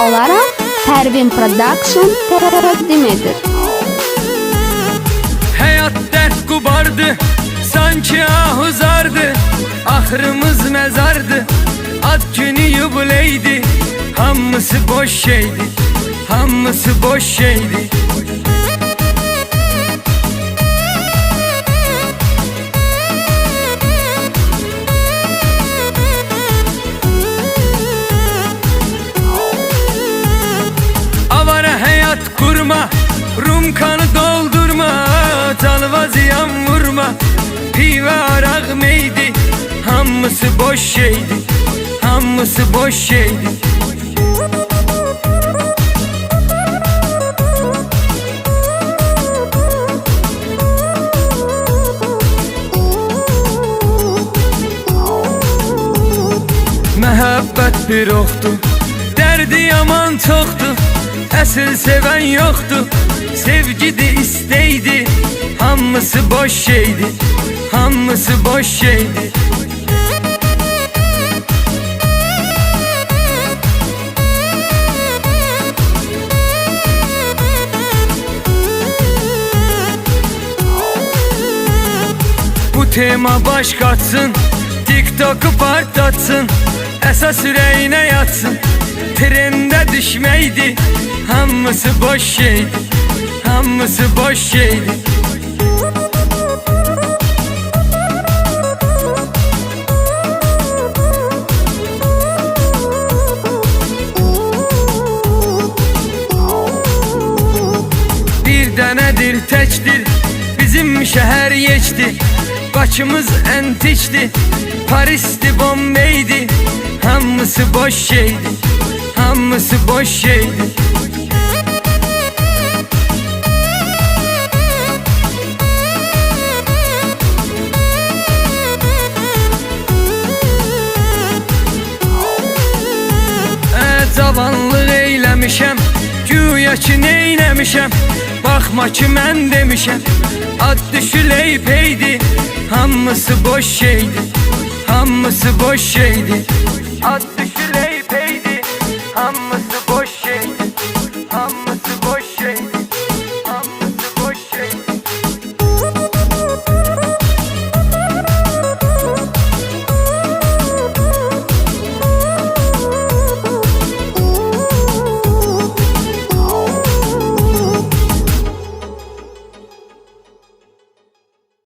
olarak Pervin Production təqdim edir. Hayat dert kubardı Sanki ah uzardı Ahırımız mezardı Ad günü yubileydi Hamısı boş şeydi Hamısı boş şeydi Rum kanı doldurma Talva ziyan vurma Pive arak meydi Hamısı boş şeydi Hamısı boş şeydi. Məhəbbət bir oxdur Dərdi yaman çoxdur Əsl sevən yoxdur Sevgidi istəydi Hamısı boş şeydi Hamısı boş şeydi. Bu tema baş katsın TikTok'u patlatsın Esas yüreğine yatsın. Trende düşmeydi Hamısı boş şeydi Hamısı boş şeydi Bir denedir teçtir Bizim şəhər yeçdi Başımız entikdi Paris'ti Bombay'di Hamısı boş şeydi Hamısı boş şeydi Ə, cavanlıq eyləmişəm Güya ki neynəmişəm Baxma ki mən demişəm Ad düşüley peydi Hamısı boş şeydi Hamısı boş şeydi. Ad